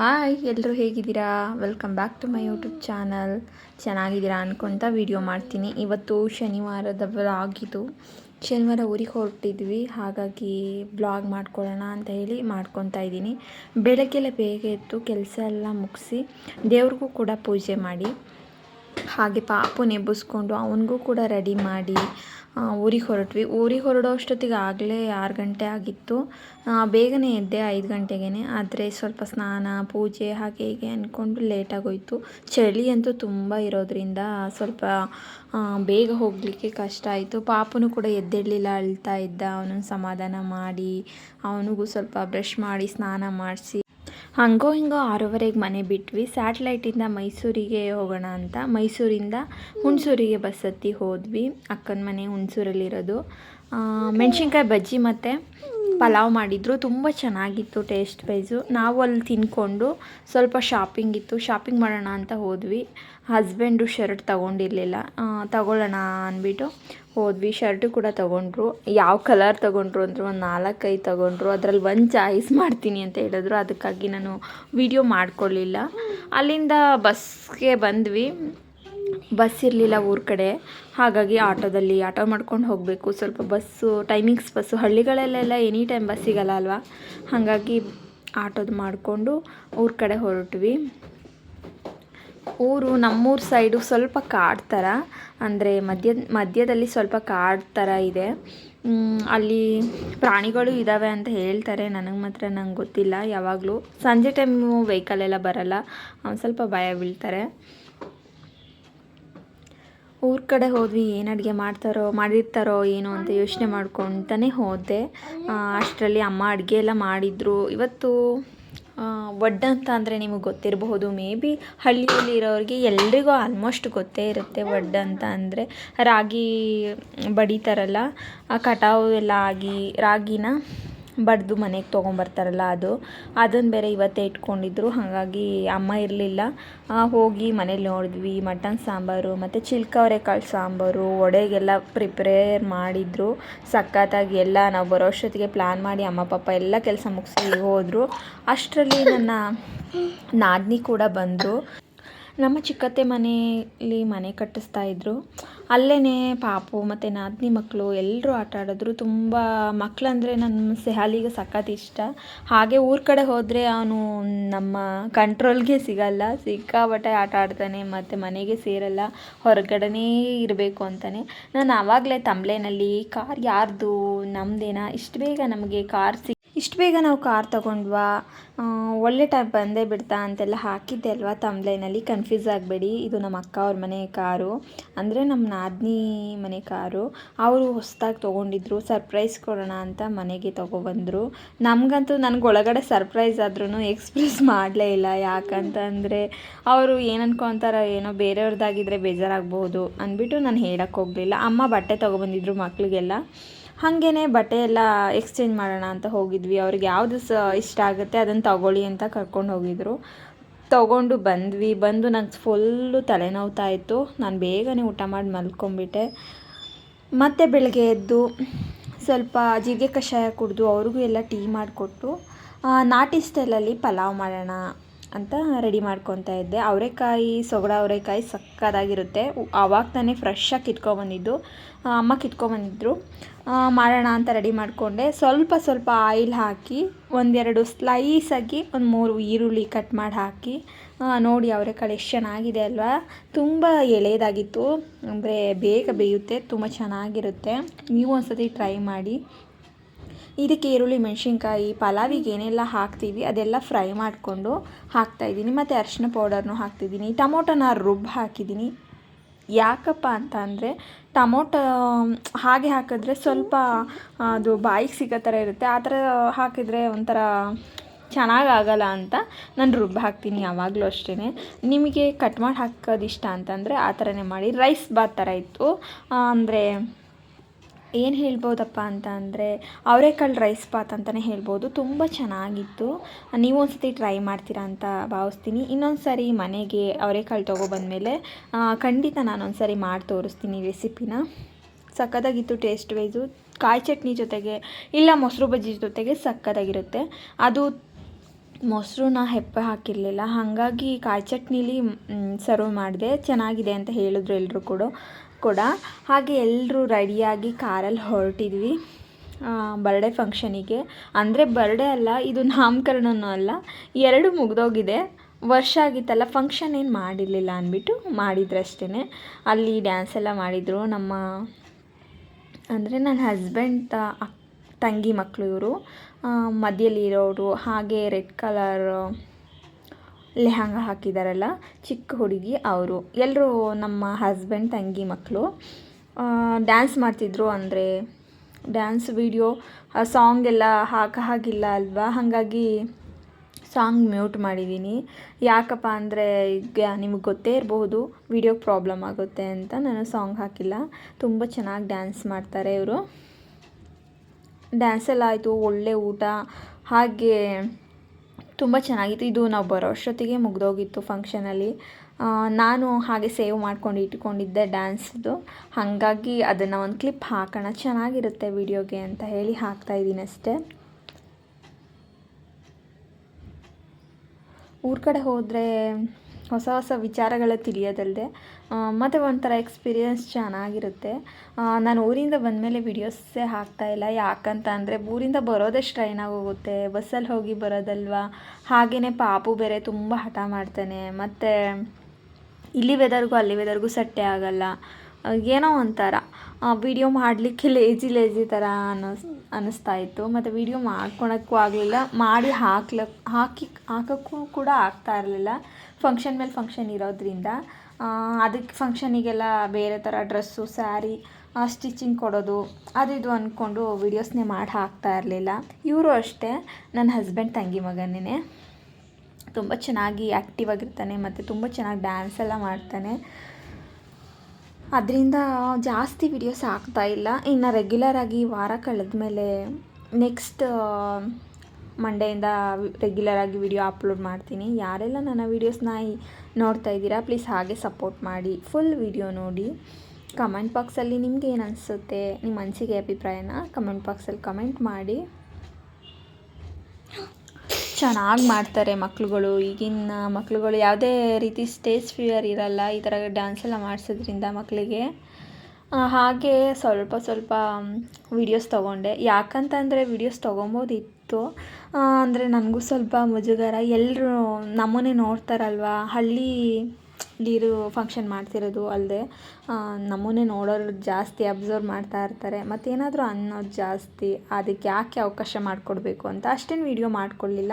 Hi ಎಲ್ಲರೂ ಹೇಗಿದ್ದೀರಾ? Welcome back to my YouTube channel ಚೆನ್ನಾಗಿದ್ದೀರಾ ಅನ್ಕೊತ ವಿಡಿಯೋ ಮಾಡ್ತೀನಿ. ಇವತ್ತು ಶನಿವಾರದ ವ್ಲಾಗ್ ಶನಿವಾರ ಊರಿಗೆ ಹೊರಟಿದ್ವಿ. ಹಾಗಾಗಿ ಬ್ಲಾಗ್ ಮಾಡ್ಕೊಳ್ಳೋಣ ಅಂತ ಹೇಳಿ ಮಾಡ್ಕೊತಾ ಇದ್ದೀನಿ. ಬೆಳಗ್ಗೆಲ್ಲ ಬೇಗ ಎದ್ದು ಕೆಲಸ ಎಲ್ಲ ಮುಗಿಸಿ ದೇವ್ರಿಗೂ ಕೂಡ ಪೂಜೆ ಮಾಡಿ ಹಾಗೆ ಪಾಪುನ ಎಬ್ಬಿಸ್ಕೊಂಡು ಅವನಿಗೂ ಕೂಡ ರೆಡಿ ಮಾಡಿ ಊರಿಗೆ ಹೊರಟ್ವಿ. ಊರಿಗೆ ಹೊರಡೋ ಅಷ್ಟೊತ್ತಿಗೆ ಆಗಲೇ ಆರು ಗಂಟೆ ಆಗಿತ್ತು. ಬೇಗನೆ ಎದ್ದೆ ಐದು ಗಂಟೆಗೇ ಆದರೆ ಸ್ವಲ್ಪ ಸ್ನಾನ, ಪೂಜೆ ಹಾಗೆ ಹೀಗೆ ಅಂದ್ಕೊಂಡು ಲೇಟಾಗೋಯಿತು ಚಳಿ ಅಂತೂ ತುಂಬ ಇರೋದ್ರಿಂದ ಸ್ವಲ್ಪ ಬೇಗ ಹೋಗಲಿಕ್ಕೆ ಕಷ್ಟ ಆಯಿತು. ಪಾಪನು ಕೂಡ ಎದ್ದೇಳಲಿಲ್ಲ ಅಳ್ತಾ ಇದ್ದ. ಅವನನ್ನು ಸಮಾಧಾನ ಮಾಡಿ, ಅವನಿಗೂ ಸ್ವಲ್ಪ ಬ್ರಷ್ ಮಾಡಿ, ಸ್ನಾನ ಮಾಡಿಸಿ. ಹಂಗೋ ಹಿಂಗೋ ಆರೂವರೆಗೆ ಮನೆ ಬಿಟ್ವಿ. ಸ್ಯಾಟ್ಲೈಟಿಂದ ಮೈಸೂರಿಗೆ ಹೋಗೋಣ ಅಂತ. ಮೈಸೂರಿಂದ ಹುಣಸೂರಿಗೆ ಬಸ್ ಹತ್ತಿ ಹೋದ್ವಿ. ಅಕ್ಕನ ಮನೆ ಹುಣಸೂರಲ್ಲಿರೋದು. ಮೆಣಸಿನ್ಕಾಯಿ ಬಜ್ಜಿ ಮತ್ತು ಪಲಾವ್ ಮಾಡಿದ್ರು. ತುಂಬ ಚೆನ್ನಾಗಿತ್ತು ಟೇಸ್ಟ್ ವೈಸು ನಾವು ಅಲ್ಲಿ ತಿನ್ಕೊಂಡು ಸ್ವಲ್ಪ ಶಾಪಿಂಗ್ ಇತ್ತು. ಶಾಪಿಂಗ್ ಮಾಡೋಣ ಅಂತ ಹೋದ್ವಿ. ಹಸ್ಬೆಂಡು ಶರ್ಟ್ ತೊಗೊಂಡಿರಲಿಲ್ಲ. ತಗೊಳ್ಳೋಣ ಅಂದ್ಬಿಟ್ಟು ಹೋದ್ವಿ, ಶರ್ಟು ಕೂಡ ತೊಗೊಂಡ್ರು. ಯಾವ ಕಲರ್ ತೊಗೊಂಡ್ರು ಅಂದ್ರೆ ಒಂದು ನಾಲ್ಕೈದು ತೊಗೊಂಡ್ರು. ಅದರಲ್ಲಿ ಒಂದು ಚಾಯ್ಸ್ ಮಾಡ್ತೀನಿ ಅಂತ ಹೇಳಿದ್ರು. ಅದಕ್ಕಾಗಿ ನಾನು ವಿಡಿಯೋ ಮಾಡ್ಕೊಳ್ಳಿಲ್ಲ ಅಲ್ಲಿಂದ ಬಸ್ಗೆ ಬಂದ್ವಿ. ಬಸ್ ಇರಲಿಲ್ಲ ಊರ ಕಡೆ. ಹಾಗಾಗಿ ಆಟೋದಲ್ಲಿ ಆಟೋ ಮಾಡ್ಕೊಂಡು ಹೋಗಬೇಕು. ಸ್ವಲ್ಪ ಬಸ್ಸು ಟೈಮಿಂಗ್ಸ್ ಬಸ್ಸು, ಹಳ್ಳಿಗಳಲ್ಲೆಲ್ಲ ಎನಿ ಟೈಮ್ ಬಸ್ ಸಿಗಲ್ಲ ಅಲ್ವಾ? ಹಾಗಾಗಿ ಆಟೋದು ಮಾಡಿಕೊಂಡು ಊರ ಕಡೆ ಹೊರಟ್ವಿ. ಊರು ನಮ್ಮೂರ ಸೈಡು ಸ್ವಲ್ಪ ಕಾಡು ಥರ ಅಂದರೆ ಮಧ್ಯ ಮಧ್ಯದಲ್ಲಿ ಸ್ವಲ್ಪ ಕಾಡು ಥರ ಇದೆ. ಅಲ್ಲಿ ಪ್ರಾಣಿಗಳು ಇದ್ದಾವೆ ಅಂತ ಹೇಳ್ತಾರೆ. ನನಗೆ ಮಾತ್ರ ನಂಗೆ ಗೊತ್ತಿಲ್ಲ, ಯಾವಾಗಲೂ. ಸಂಜೆ ಟೈಮು ವೆಹಿಕಲ್ ಎಲ್ಲ ಬರಲ್ಲ ಸ್ವಲ್ಪ ಭಯ ಬೀಳ್ತಾರೆ. ಊರ ಕಡೆ ಹೋದ್ವಿ, ಏನು ಅಡುಗೆ ಮಾಡ್ತಾರೋ, ಮಾಡಿರ್ತಾರೋ, ಏನೋ ಅಂತ ಯೋಚನೆ ಮಾಡ್ಕೊತಾನೆ ಹೋದೆ. ಅಷ್ಟರಲ್ಲಿ ಅಮ್ಮ ಅಡುಗೆ ಎಲ್ಲ ಮಾಡಿದರು. ಇವತ್ತು ಆ, ವಡ್ಡ ಅಂತ ಅಂದರೆ ನಿಮಗೆ ಗೊತ್ತಿರಬಹುದು. ಮೇ ಬಿ ಹಳ್ಳಿಯಲ್ಲಿ ಇರೋರಿಗೆ ಎಲ್ರಿಗೂ ಆಲ್ಮೋಸ್ಟ್ ಗೊತ್ತೇ ಇರುತ್ತೆ ವಡ್ ಅಂತ ಅಂದರೆ. ರಾಗಿ ಬಡಿತಾರಲ್ಲ ಆ ಕಟಾವು ಎಲ್ಲ ಆಗಿ ರಾಗಿನ ಬಡ್ದು ಮನೆಗೆ ತೊಗೊಂಬರ್ತಾರಲ್ಲ ಅದು ಅದನ್ನು ಬೇರೆ ಇವತ್ತೇ ಇಟ್ಕೊಂಡಿದ್ರು, ಹಾಗಾಗಿ ಅಮ್ಮ ಇರಲಿಲ್ಲ. ಹೋಗಿ ಮನೇಲಿ ನೋಡಿದ್ವಿ, ಮಟನ್ ಸಾಂಬಾರು, ಮತ್ತು ಚಿಲ್ಕವರೆಕಾಳು ಸಾಂಬಾರು, ವಡೆಗೆಲ್ಲ ಪ್ರಿಪೇರ್ ಮಾಡಿದ್ರು. ಸಖತ್ತಾಗಿ ಎಲ್ಲ ನಾವು ಬರೋ ಅಷ್ಟೊತ್ತಿಗೆ ಪ್ಲ್ಯಾನ್ ಮಾಡಿ ಅಮ್ಮ, ಪಾಪ ಎಲ್ಲ ಕೆಲಸ ಮುಗಿಸಿ ಹೋದರು. ಅಷ್ಟರಲ್ಲಿ ನನ್ನ ನಾದಿನಿ ಕೂಡ ಬಂದರು. ನಮ್ಮ ಚಿಕ್ಕತ್ತೆ ಮನೆಯಲ್ಲಿ ಮನೆ ಕಟ್ಟಿಸ್ತಾ ಇದ್ದರು ಅಲ್ಲೇ ಪಾಪು ಮತ್ತು ನಾದಿನಿ ಮಕ್ಕಳು ಎಲ್ಲರೂ ಆಟ ಆಡಿದ್ರು. ತುಂಬ ಮಕ್ಕಳಂದರೆ ನನ್ನ ಸೆಹಾಲಿಗೆ ಸಖತ್ ಇಷ್ಟ. ಹಾಗೆ ಊರ ಕಡೆ ಹೋದರೆ ಅವನು ನಮ್ಮ ಕಂಟ್ರೋಲ್ಗೆ ಸಿಗಲ್ಲ. ಸಿಕ್ಕಾಪಟ್ಟೆ ಆಟ ಆಡ್ತಾನೆ ಮತ್ತು ಮನೆಗೆ ಸೇರಲ್ಲ. ಹೊರಗಡೆನೇ ಇರಬೇಕು ಅಂತಾನೆ. ನಾನು ಆವಾಗಲೇ ತಂಬ್ಲೆನಲ್ಲಿ ಕಾರ್ ಯಾರ್ದು? ನಮ್ಮದೇನಾ ಇಷ್ಟು ಬೇಗ ನಮಗೆ ಕಾರ್ ಸಿ ಇಷ್ಟು ಬೇಗ ನಾವು ಕಾರ್ ತಗೊಂಡ್ವಾ? ಒಳ್ಳೆ ಟೈಮ್ ಬಂದೇ ಬಿಡ್ತಾ ಅಂತೆಲ್ಲ ಹಾಕಿದ್ದೆ ಅಲ್ವಾ ತಮ್ಲೈನಲ್ಲಿ ಕನ್ಫ್ಯೂಸ್ ಆಗಬೇಡಿ. ಇದು ನಮ್ಮ ಅಕ್ಕ ಅವ್ರ ಮನೆ ಕಾರು. ಅಂದರೆ ನಮ್ಮ ನಾದಿನಿ ಮನೆ ಕಾರು. ಅವರು ಹೊಸ್ದಾಗಿ ತೊಗೊಂಡಿದ್ರು. ಸರ್ಪ್ರೈಸ್ ಕೊಡೋಣ ಅಂತ ಮನೆಗೆ ತೊಗೊಬಂದರು. ನಮಗಂತೂ ನನಗೆ ಒಳಗಡೆ ಸರ್ಪ್ರೈಸ್ ಆದ್ರೂ ಎಕ್ಸ್ಪ್ರೆಸ್ ಮಾಡಲೇ ಇಲ್ಲ. ಯಾಕಂತಂದರೆ ಅವರು ಏನು ಏನೋ ಬೇರೆಯವ್ರದ್ದಾಗಿದ್ದರೆ ಬೇಜಾರಾಗ್ಬೋದು ಅಂದ್ಬಿಟ್ಟು ನಾನು ಹೇಳಕ್ಕೆ ಹೋಗಲಿಲ್ಲ. ಅಮ್ಮ ಬಟ್ಟೆ ತೊಗೊಬಂದಿದ್ರು ಮಕ್ಕಳಿಗೆಲ್ಲ ಹಾಗೇ ಬಟ್ಟೆ ಎಲ್ಲ ಎಕ್ಸ್ಚೇಂಜ್ ಮಾಡೋಣ ಅಂತ ಹೋಗಿದ್ವಿ. ಅವ್ರಿಗೆ ಯಾವುದು ಸ ಇಷ್ಟ ಆಗುತ್ತೆ ಅದನ್ನು ತಗೊಳ್ಳಿ ಅಂತ ಕರ್ಕೊಂಡು ಹೋಗಿದ್ರು. ತಗೊಂಡು ಬಂದ್ವಿ. ಬಂದು ನಂಗೆ ಫುಲ್ಲು ತಲೆನೋವ್ತಾ ಇತ್ತು ನಾನು ಬೇಗನೆ ಊಟ ಮಾಡಿ ಮಲ್ಕೊಂಡ್ಬಿಟ್ಟೆ ಮತ್ತೆ ಬೆಳಗ್ಗೆ ಎದ್ದು ಸ್ವಲ್ಪ ಜೀರಿಗೆ ಕಷಾಯ ಕುಡಿದು ಅವ್ರಿಗೂ ಎಲ್ಲ ಟೀ ಮಾಡಿಕೊಟ್ಟು ನಾಟಿ ಸ್ಟೈಲಲ್ಲಿ ಪಲಾವ್ ಮಾಡೋಣ ಅಂತ ರೆಡಿ ಮಾಡ್ಕೊತಾ ಇದ್ದೆ. ಅವರೆಕಾಯಿ, ಸೊಗಡ ಅವರೆಕಾಯಿ ಸಕ್ಕತ್ತಾಗಿರುತ್ತೆ. ಆವಾಗ ತಾನೇ ಫ್ರೆಶ್ಶಾಗಿ ಕಿತ್ಕೊಬಂದಿದ್ದು ಅಮ್ಮ ಕಿತ್ಕೊಬಂದಿದ್ರು ಮಾಡೋಣ ಅಂತ ರೆಡಿ ಮಾಡಿಕೊಂಡೆ. ಸ್ವಲ್ಪ ಸ್ವಲ್ಪ ಆಯಿಲ್ ಹಾಕಿ, ಒಂದೆರಡು ಸ್ಲೈಸಾಗಿ ಒಂದು ಮೂರು ಈರುಳ್ಳಿ ಕಟ್ ಮಾಡಿ ಹಾಕಿ ನೋಡಿ ಅವರೆಕಾಳು ಎಷ್ಟು ಚೆನ್ನಾಗಿದೆ ಅಲ್ವಾ. ತುಂಬ ಎಳೆಯದಾಗಿತ್ತು ಅಂದರೆ ಬೇಗ ಬೇಯುತ್ತೆ, ತುಂಬ ಚೆನ್ನಾಗಿರುತ್ತೆ. ನೀವು ಒಂದ್ಸತಿ ಟ್ರೈ ಮಾಡಿ. ಇದಕ್ಕೆ ಈರುಳ್ಳಿ, ಮೆಣಸಿನ್ಕಾಯಿ, ಪಲಾವಿಗೆ ಏನೆಲ್ಲ ಹಾಕ್ತೀವಿ, ಅದೆಲ್ಲ ಫ್ರೈ ಮಾಡಿಕೊಂಡು ಹಾಕ್ತಾಯಿದ್ದೀನಿ ಮತ್ತು ಅರಿಶಿನ ಪೌಡರ್ನು ಹಾಕ್ತಿದ್ದೀನಿ. ಟೊಮೊಟೊನ ರುಬ್ಬಿ ಹಾಕಿದ್ದೀನಿ. ಯಾಕಪ್ಪ ಅಂತ ಅಂದರೆ, ಟೊಮೊಟೊ ಹಾಗೆ ಹಾಕಿದ್ರೆ ಸ್ವಲ್ಪ ಅದು ಬಾಯಿಗೆ ಸಿಗೋ ಥರ ಇರುತ್ತೆ. ಆ ಥರ ಹಾಕಿದರೆ ಒಂಥರ ಚೆನ್ನಾಗಾಗಲ್ಲ ಅಂತ ನಾನು ರುಬ್ಬಿ ಹಾಕ್ತೀನಿ ಯಾವಾಗಲೂ ಅಷ್ಟೇ ನಿಮಗೆ ಕಟ್ ಮಾಡಿ ಹಾಕೋದು ಇಷ್ಟ ಅಂತಂದರೆ ಆ ಥರನೇ ಮಾಡಿ. ರೈಸ್ ಬಾತ್ ಥರ ಇತ್ತು. ಅಂದರೆ ಏನು ಹೇಳ್ಬೋದಪ್ಪ ಅಂತ ಅಂದರೆ ಅವರೆಕಾಳು ರೈಸ್ ಪಾತ್ ಅಂತಲೇ ಹೇಳ್ಬೋದು. ತುಂಬ ಚೆನ್ನಾಗಿತ್ತು. ನೀವು ಒಂದು ಸರ್ತಿ ಟ್ರೈ ಮಾಡ್ತೀರಾ ಅಂತ ಭಾವಿಸ್ತೀನಿ. ಇನ್ನೊಂದು ಸಾರಿ ಮನೆಗೆ ಅವರೆಕಾಳು ತೊಗೊಬಂದಮೇಲೆ ಖಂಡಿತ ನಾನು ಒಂದು ಸಾರಿ ಮಾಡಿ ತೋರಿಸ್ತೀನಿ ರೆಸಿಪಿನ ಸಕ್ಕತ್ತಾಗಿತ್ತು ಟೇಸ್ಟ್ ವೈಸು ಕಾಯಿ ಚಟ್ನಿ ಜೊತೆಗೆ, ಇಲ್ಲ ಮೊಸರು ಬಜ್ಜಿ ಜೊತೆಗೆ ಸಕ್ಕತ್ತಾಗಿರುತ್ತೆ ಅದು ಮೊಸರನ್ನ ಹೆಪ್ಪೆ ಹಾಕಿರಲಿಲ್ಲ. ಹಾಗಾಗಿ ಕಾಯಿ ಚಟ್ನಿಲಿ ಸರ್ವ್ ಮಾಡಿದೆ. ಚೆನ್ನಾಗಿದೆ ಅಂತ ಹೇಳಿದ್ರು ಎಲ್ಲರೂ ಕೂಡ. ಕೂಡ. ಹಾಗೆ ಎಲ್ಲರೂ ರೆಡಿಯಾಗಿ ಕಾರಲ್ಲಿ ಹೊರಟಿದ್ವಿ. ಬರ್ಡೇ ಫಂಕ್ಷನಿಗೆ ಅಂದರೆ ಬರ್ಡೇ ಅಲ್ಲ, ಇದು ನಾಮಕರಣನೂ ಅಲ್ಲ. ಎರಡು ಮುಗಿದೋಗಿದೆ. ವರ್ಷ ಆಗಿತ್ತಲ್ಲ ಫಂಕ್ಷನ್ ಏನು ಮಾಡಿರಲಿಲ್ಲ ಅಂದ್ಬಿಟ್ಟು ಮಾಡಿದ್ರಷ್ಟೇ ಅಲ್ಲಿ ಡ್ಯಾನ್ಸ್ ಎಲ್ಲ ಮಾಡಿದರು ನಮ್ಮ, ಅಂದರೆ ನನ್ನ ಹಸ್ಬೆಂಡ್ ಅಕ್ ತಂಗಿ ಮಕ್ಕಳು ಇವರು. ಮಧ್ಯದಲ್ಲಿ ಇರೋರು ಹಾಗೆ ರೆಡ್ ಕಲರ್ ಲೆಹಂಗ ಹಾಕಿದಾರಲ್ಲ, ಚಿಕ್ಕ ಹುಡುಗಿ ಅವರು. ಎಲ್ಲರೂ ನಮ್ಮ ಹಸ್ಬೆಂಡ್ ತಂಗಿ ಮಕ್ಕಳು ಡ್ಯಾನ್ಸ್ ಮಾಡ್ತಿದ್ರು ಅಂದರೆ ಡ್ಯಾನ್ಸ್ ವೀಡಿಯೋ ಸಾಂಗ್ ಎಲ್ಲ ಹಾಕ ಹಾಗಿಲ್ಲ ಅಲ್ವಾ? ಹಾಗಾಗಿ ಸಾಂಗ್ ಮ್ಯೂಟ್ ಮಾಡಿದ್ದೀನಿ ಯಾಕಪ್ಪ ಅಂದರೆ ಈಗ ನಿಮಗೆ ಗೊತ್ತೇ ಇರಬಹುದು ವಿಡಿಯೋ ಪ್ರಾಬ್ಲಮ್ ಆಗುತ್ತೆ ಅಂತ ನಾನು ಸಾಂಗ್ ಹಾಕಿಲ್ಲ. ತುಂಬ ಚೆನ್ನಾಗಿ ಡ್ಯಾನ್ಸ್ ಮಾಡ್ತಾರೆ ಇವರು. ಡ್ಯಾನ್ಸ್ ಎಲ್ಲ ಆಯಿತು, ಒಳ್ಳೆ ಊಟ. ಹಾಗೆ ತುಂಬ ಚೆನ್ನಾಗಿತ್ತು. ಇದು ನಾವು ಬರೋ ಅಷ್ಟೊತ್ತಿಗೆ ಮುಗ್ದೋಗಿತ್ತು ಫಂಕ್ಷನಲ್ಲಿ. ನಾನು ಹಾಗೆ ಸೇವ್ ಮಾಡ್ಕೊಂಡು ಇಟ್ಕೊಂಡಿದ್ದೆ ಡ್ಯಾನ್ಸ್ದು. ಹಾಗಾಗಿ ಅದನ್ನು ಒಂದು ಕ್ಲಿಪ್ ಹಾಕೋಣ. ಚೆನ್ನಾಗಿರುತ್ತೆ ವಿಡಿಯೋಗೆ ಅಂತ ಹೇಳಿ ಹಾಕ್ತಾ ಇದ್ದೀನಿ ಅಷ್ಟೇ. ಊರ ಕಡೆ ಹೋದರೆ ಹೊಸ ಹೊಸ ವಿಚಾರಗಳ ತಿಳಿಯೋದಲ್ಲದೆ ಮತ್ತು ಒಂಥರ ಎಕ್ಸ್ಪೀರಿಯನ್ಸ್ ಚೆನ್ನಾಗಿರುತ್ತೆ. ನಾನು ಊರಿಂದ ಬಂದಮೇಲೆ ವೀಡಿಯೋಸೇ ಹಾಕ್ತಾಯಿಲ್ಲ ಯಾಕಂತ ಅಂದರೆ ಊರಿಂದ ಬರೋದೇ ಟ್ರೈನ್ ಆಗೋಗುತ್ತೆ. ಬಸ್ಸಲ್ಲಿ ಹೋಗಿ ಬರೋದಲ್ವಾ? ಹಾಗೆಯೇ ಪಾಪು ಬೇರೆ ತುಂಬ ಹಠ ಮಾಡ್ತಾನೆ. ಮತ್ತು ಇಲ್ಲಿ ವೆದರ್ಗೂ ಅಲ್ಲಿ ವೆದರ್ಗೂ ಸಟ್ಟೆ ಆಗಲ್ಲ. ಏನೋ ಒಂಥರ. ವಿಡಿಯೋ ಮಾಡಲಿಕ್ಕೆ ಲೇಜಿ ಲೇಜಿ ಥರ ಅನ್ನಿಸ್, ಅನ್ನಿಸ್ತಾ ಇತ್ತು. ಮತ್ತು ವಿಡಿಯೋ ಮಾಡ್ಕೊಳಕ್ಕೂ ಆಗಲಿಲ್ಲ. ಮಾಡಿ ಹಾಕ್ಲಕ್ಕೆ ಹಾಕಿ, ಹಾಕೋಕ್ಕೂ ಕೂಡ ಆಗ್ತಾ ಇರಲಿಲ್ಲ. ಫಂಕ್ಷನ್ ಮೇಲೆ ಫಂಕ್ಷನ್ ಇರೋದ್ರಿಂದ ಅದಕ್ಕೆ ಫಂಕ್ಷನಿಗೆಲ್ಲ ಬೇರೆ ಥರ ಡ್ರೆಸ್ಸು ಸ್ಯಾರಿ ಸ್ಟಿಚಿಂಗ್ ಕೊಡೋದು, ಅದು ಇದು ಅಂದ್ಕೊಂಡು ವೀಡಿಯೋಸ್ನೇ ಮಾಡಿ ಹಾಕ್ತಾ ಇರಲಿಲ್ಲ. ಇವರು ಅಷ್ಟೇ, ನನ್ನ ಹಸ್ಬೆಂಡ್ ತಂಗಿ ಮಗನೇ ತುಂಬ ಚೆನ್ನಾಗಿ ಆ್ಯಕ್ಟಿವ್ ಆಗಿರ್ತಾನೆ ಮತ್ತು ತುಂಬ ಚೆನ್ನಾಗಿ ಡ್ಯಾನ್ಸ್ ಎಲ್ಲ ಮಾಡ್ತಾನೆ. ಅದರಿಂದ ಜಾಸ್ತಿ ವಿಡಿಯೋಸ್ ಇಲ್ಲ. ಇನ್ನು ರೆಗ್ಯುಲರಾಗಿ ವಾರ ಕಳೆದ ಮೇಲೆ ನೆಕ್ಸ್ಟ್ ಮಂಡೆಯಿಂದ ರೆಗ್ಯುಲರಾಗಿ ವಿಡಿಯೋ ಅಪ್ಲೋಡ್ ಮಾಡ್ತೀನಿ. ಯಾರೆಲ್ಲ ನನ್ನ ವೀಡಿಯೋಸ್ನ ನೋಡ್ತಾ ಇದ್ದೀರಾ ಪ್ಲೀಸ್ ಹಾಗೆ ಸಪೋರ್ಟ್ ಮಾಡಿ. ಫುಲ್ ವಿಡಿಯೋ ನೋಡಿ. ಕಮೆಂಟ್ ಬಾಕ್ಸಲ್ಲಿ ನಿಮ್ಗೆ ಏನು ಅನಿಸುತ್ತೆ ನಿಮ್ಮ ಮನಸ್ಸಿಗೆ ಅಭಿಪ್ರಾಯನ ಕಮೆಂಟ್ ಬಾಕ್ಸಲ್ಲಿ ಕಮೆಂಟ್ ಮಾಡಿ. ಚೆನ್ನಾಗಿ ಮಾಡ್ತಾರೆ ಮಕ್ಕಳುಗಳು ಈಗಿನ ಮಕ್ಳುಗಳು ಯಾವುದೇ ರೀತಿ ಸ್ಟೇಜ್ ಫಿಯರ್ ಇರಲ್ಲ. ಈ ಥರ ಡ್ಯಾನ್ಸ್ ಎಲ್ಲ ಮಾಡಿಸೋದ್ರಿಂದ ಮಕ್ಕಳಿಗೆ ಹಾಗೆ ಸ್ವಲ್ಪ ಸ್ವಲ್ಪ ವೀಡಿಯೋಸ್ ತೊಗೊಂಡೆ. ಯಾಕಂತಂದರೆ ವೀಡಿಯೋಸ್ ತೊಗೊಬೋದಿತ್ತು. ಅಂದರೆ ನನಗೂ ಸ್ವಲ್ಪ ಮುಜುಗರ. ಎಲ್ಲರೂ ನಮ್ಮನ್ನೇ ನೋಡ್ತಾರಲ್ವಾ? ಹಳ್ಳಿ ನೀರು ಫಂಕ್ಷನ್ ಮಾಡ್ತಿರೋದು ಅಲ್ಲದೆ ನಮ್ಮನ್ನೇ ನೋಡೋರು ಜಾಸ್ತಿ ಅಬ್ಸರ್ವ್ ಮಾಡ್ತಾ ಇರ್ತಾರೆ. ಮತ್ತೇನಾದರೂ ಅನ್ನೋದು ಜಾಸ್ತಿ, ಅದಕ್ಕೆ ಯಾಕೆ ಅವಕಾಶ ಮಾಡಿಕೊಡ್ಬೇಕು ಅಂತ ಅಷ್ಟೇನು ವೀಡಿಯೋ ಮಾಡಿಕೊಳ್ಳಿಲ್ಲ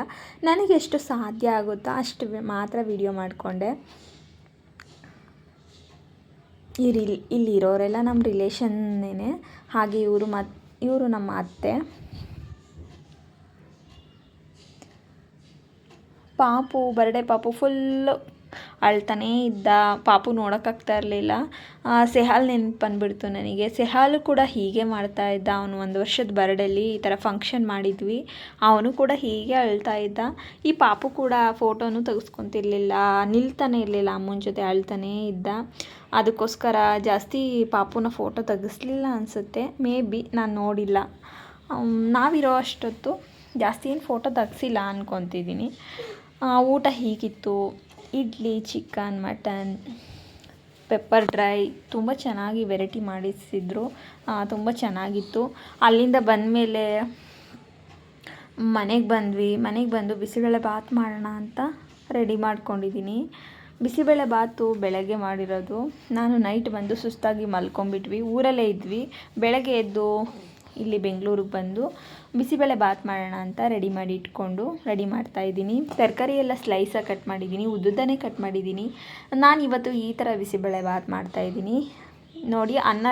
ನನಗೆ ಎಷ್ಟು ಸಾಧ್ಯ ಆಗುತ್ತೋ ಅಷ್ಟು ಮಾತ್ರ ವೀಡಿಯೋ ಮಾಡಿಕೊಂಡೆ. ಇಲ್ಲಿ ಇಲ್ಲಿರೋರೆಲ್ಲ ನಮ್ಮ ರಿಲೇಷನ್ನೇ ಹಾಗೆ ಇವರು ಮತ್ತು ಇವರು ನಮ್ಮ ಅತ್ತೆ. ಪಾಪು ಬರ್ಡೇ ಪಾಪು ಫುಲ್ಲು ಅಳ್ತಾನೇ ಇದ್ದ. ಪಾಪು ನೋಡೋಕ್ಕಾಗ್ತಾ ಇರಲಿಲ್ಲ. ಸೆಹಾಲ್ ನೆನಪು ಬಂದುಬಿಡ್ತು ನನಗೆ. ಸೆಹಾಲು ಕೂಡ ಹೀಗೆ ಮಾಡ್ತಾ ಇದ್ದ. ಅವನು ಒಂದು ವರ್ಷದ ಬರ್ಡೇಲಿ ಈ ಥರ ಫಂಕ್ಷನ್ ಮಾಡಿದ್ವಿ. ಅವನು ಕೂಡ ಹೀಗೆ ಅಳ್ತಾ ಇದ್ದ. ಈ ಪಾಪು ಕೂಡ ಫೋಟೋನು ತೆಗೆಸ್ಕೊತಿರ್ಲಿಲ್ಲ. ನಿಲ್ತಾನೆ ಇರಲಿಲ್ಲ. ಅಮ್ಮನ ಜೊತೆ ಅಳ್ತಾನೇ ಇದ್ದ. ಅದಕ್ಕೋಸ್ಕರ ಜಾಸ್ತಿ ಪಾಪುನ ಫೋಟೋ ತೆಗೆಸ್ಲಿಲ್ಲ ಅನಿಸುತ್ತೆ. ಮೇ ಬಿ ನಾನು ನೋಡಿಲ್ಲ. ನಾವಿರೋ ಅಷ್ಟೊತ್ತು ಜಾಸ್ತಿ ಏನು ಫೋಟೋ ತೆಗೆಸಿಲ್ಲ ಅಂದ್ಕೊತಿದ್ದೀನಿ ಊಟ ಹೀಗಿತ್ತು. Idli, chicken, mutton, pepper dry ತುಂಬ ಚೆನ್ನಾಗಿ ವೆರೈಟಿ ಮಾಡಿಸಿದ್ರು. ತುಂಬ ಚೆನ್ನಾಗಿತ್ತು. ಅಲ್ಲಿಂದ ಬಂದಮೇಲೆ ಮನೆಗೆ ಬಂದ್ವಿ. ಮನೆಗೆ ಬಂದು ಬಿಸಿಬೇಳೆ ಬಾತ್ ಮಾಡೋಣ ಅಂತ ರೆಡಿ ಮಾಡ್ಕೊಂಡಿದ್ದೀನಿ ಬಿಸಿಬೇಳೆ ಬಾತು ಬೆಳಗ್ಗೆ ಮಾಡಿರೋದು. ನಾನು ನೈಟ್ ಬಂದು ಸುಸ್ತಾಗಿ ಮಲ್ಕೊಂಬಿಟ್ವಿ ಊರಲ್ಲೇ ಇದ್ವಿ. ಬೆಳಗ್ಗೆ ಎದ್ದು ಇಲ್ಲಿ ಬೆಂಗಳೂರಿಗೆ ಬಂದು ಬಿಸಿಬೇಳೆ ಬಾತ್ ಮಾಡೋಣ ಅಂತ ರೆಡಿ ಮಾಡಿ ಇಟ್ಕೊಂಡು ರೆಡಿ ಮಾಡ್ತಾ ಇದ್ದೀನಿ. ತರಕಾರಿ ಎಲ್ಲ ಸ್ಲೈಸಾಗಿ ಕಟ್ ಮಾಡಿದ್ದೀನಿ ಉದ್ದುದನೇ ಕಟ್ ಮಾಡಿದ್ದೀನಿ. ನಾನು ಇವತ್ತು ಈ ಥರ ಬಿಸಿಬೇಳೆ ಬಾತ್ ಮಾಡ್ತಾಯಿದ್ದೀನಿ ನೋಡಿ, ಅನ್ನ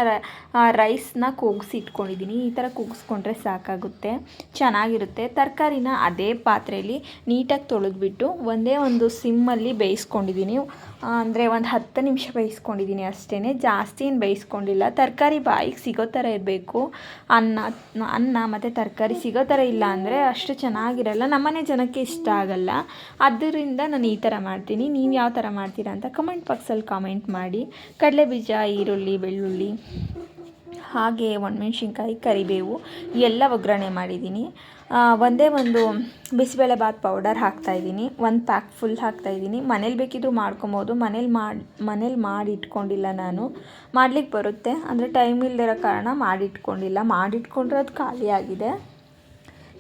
ರೈಸ್ನ ಕೂಗಿಸಿ ಇಟ್ಕೊಂಡಿದ್ದೀನಿ. ಈ ಥರ ಕೂಗಿಸ್ಕೊಂಡ್ರೆ ಸಾಕಾಗುತ್ತೆ, ಚೆನ್ನಾಗಿರುತ್ತೆ. ತರಕಾರಿನ ಅದೇ ಪಾತ್ರೆಯಲ್ಲಿ ನೀಟಾಗಿ ತೊಳೆದ್ಬಿಟ್ಟು ಒಂದೇ ಒಂದು ಸಿಮ್ಮಲ್ಲಿ ಬೇಯಿಸ್ಕೊಂಡಿದ್ದೀನಿ. ಅಂದರೆ ಒಂದು ಹತ್ತು ನಿಮಿಷ ಬೇಯಿಸ್ಕೊಂಡಿದ್ದೀನಿ ಅಷ್ಟೇ ಜಾಸ್ತಿ ಏನು ಬೇಯಿಸ್ಕೊಂಡಿಲ್ಲ. ತರಕಾರಿ ಬಾಯಿಗೆ ಸಿಗೋ ಥರ ಇರಬೇಕು. ಅನ್ನ ಅನ್ನ ಮತ್ತು ತರಕಾರಿ ಸಿಗೋ ಥರ ಇಲ್ಲ ಅಂದರೆ ಅಷ್ಟು ಚೆನ್ನಾಗಿರಲ್ಲ. ನಮ್ಮನೆ ಜನಕ್ಕೆ ಇಷ್ಟ ಆಗಲ್ಲ. ಅದರಿಂದ ನಾನು ಈ ಥರ ಮಾಡ್ತೀನಿ. ನೀವು ಯಾವ ಥರ ಮಾಡ್ತೀರಾ ಅಂತ ಕಮೆಂಟ್ ಬಾಕ್ಸಲ್ಲಿ ಕಾಮೆಂಟ್ ಮಾಡಿ. ಕಡಲೆ ಬೀಜ ಈರುಳ್ಳಿ, ಬೆಳ್ಳುಳ್ಳಿ, ಹಾಗೆ ಒಣಮೆಣ್ಸಿನ್ಕಾಯಿ, ಕರಿಬೇವು ಎಲ್ಲ ಒಗ್ಗರಣೆ ಮಾಡಿದ್ದೀನಿ ಒಂದೇ ಒಂದು ಬಿಸಿಬೇಳೆಬಾತ್ ಪೌಡರ್ ಹಾಕ್ತಾಯಿದ್ದೀನಿ ಒಂದು ಪ್ಯಾಕ್ ಫುಲ್ ಹಾಕ್ತಾಯಿದ್ದೀನಿ ಮನೇಲಿ ಬೇಕಿದ್ದರೂ ಮಾಡ್ಕೊಬೋದು. ಮನೇಲಿ ಮಾಡಿ ಮನೇಲಿ ಮಾಡಿ ಇಟ್ಕೊಂಡಿಲ್ಲ ನಾನು. ಮಾಡ್ಲಿಕ್ಕೆ ಬರುತ್ತೆ. ಅಂದರೆ ಟೈಮ್ ಇಲ್ಲದಿರೋ ಕಾರಣ ಮಾಡಿಟ್ಕೊಂಡಿಲ್ಲ. ಮಾಡಿಟ್ಕೊಂಡ್ರೆ ಅದು ಖಾಲಿಯಾಗಿದೆ.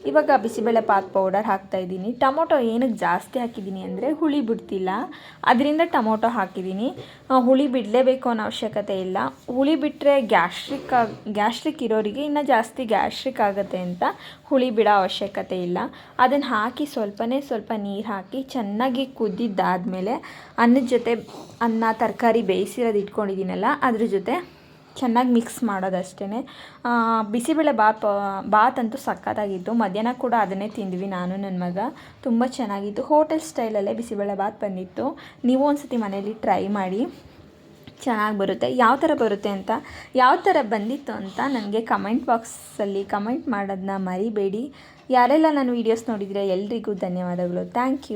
ಇವಾಗ ಬಿಸಿಬೇಳೆ ಪಾತ್ ಪೌಡರ್ ಹಾಕ್ತಾ ಇದ್ದೀನಿ. ಟೊಮೊಟೊ ಏನಕ್ಕೆ ಜಾಸ್ತಿ ಹಾಕಿದ್ದೀನಿ ಅಂದರೆ ಹುಳಿ ಬಿಡ್ತಿಲ್ಲ. ಅದರಿಂದ ಟೊಮೊಟೊ ಹಾಕಿದ್ದೀನಿ. ಹುಳಿ ಬಿಡಲೇಬೇಕು ಅನ್ನೋ ಅವಶ್ಯಕತೆ ಇಲ್ಲ. ಹುಳಿ ಬಿಟ್ಟರೆ ಗ್ಯಾಸ್ಟ್ರಿಕ್ ಗ್ಯಾಸ್ಟ್ರಿಕ್ ಇರೋರಿಗೆ ಇನ್ನೂ ಜಾಸ್ತಿ ಗ್ಯಾಸ್ಟ್ರಿಕ್ ಆಗುತ್ತೆ ಅಂತ ಹುಳಿ ಬಿಡೋ ಅವಶ್ಯಕತೆ ಇಲ್ಲ. ಅದನ್ನು ಹಾಕಿ ಸ್ವಲ್ಪನೇ ಸ್ವಲ್ಪ ನೀರು ಹಾಕಿ ಚೆನ್ನಾಗಿ ಕುದ್ದಿದ್ದಾದಮೇಲೆ ಅನ್ನದ ಜೊತೆ ಅನ್ನ, ತರಕಾರಿ ಬೇಯಿಸಿರೋದು ಇಟ್ಕೊಂಡಿದ್ದೀನಲ್ಲ, ಅದ್ರ ಜೊತೆ ಚೆನ್ನಾಗಿ ಮಿಕ್ಸ್ ಮಾಡೋದಷ್ಟೇ ಬಿಸಿಬೇಳೆ ಬಾತ್ ಬಾತ್ ಅಂತೂ ಸಖತ್ತಾಗಿತ್ತು. ಮಧ್ಯಾಹ್ನ ಕೂಡ ಅದನ್ನೇ ತಿಂದ್ವಿ ನಾನು ನನ್ನ ಮಗ. ತುಂಬ ಚೆನ್ನಾಗಿತ್ತು. ಹೋಟೆಲ್ ಸ್ಟೈಲಲ್ಲೇ ಬಿಸಿಬೇಳೆ ಬಾತ್ ಬಂದಿತ್ತು. ನೀವು ಒಂದ್ಸತಿ ಮನೇಲಿ ಟ್ರೈ ಮಾಡಿ. ಚೆನ್ನಾಗಿ ಬರುತ್ತೆ. ಯಾವ ಥರ ಬರುತ್ತೆ ಅಂತ, ಯಾವ ಥರ ಬಂದಿತ್ತು ಅಂತ ನನಗೆ ಕಮೆಂಟ್ ಬಾಕ್ಸಲ್ಲಿ ಕಮೆಂಟ್ ಮಾಡೋದನ್ನ ಮರಿಬೇಡಿ. ಯಾರೆಲ್ಲ ನಾನು ವೀಡಿಯೋಸ್ ನೋಡಿದರೆ ಎಲ್ರಿಗೂ ಧನ್ಯವಾದಗಳು. Thank you.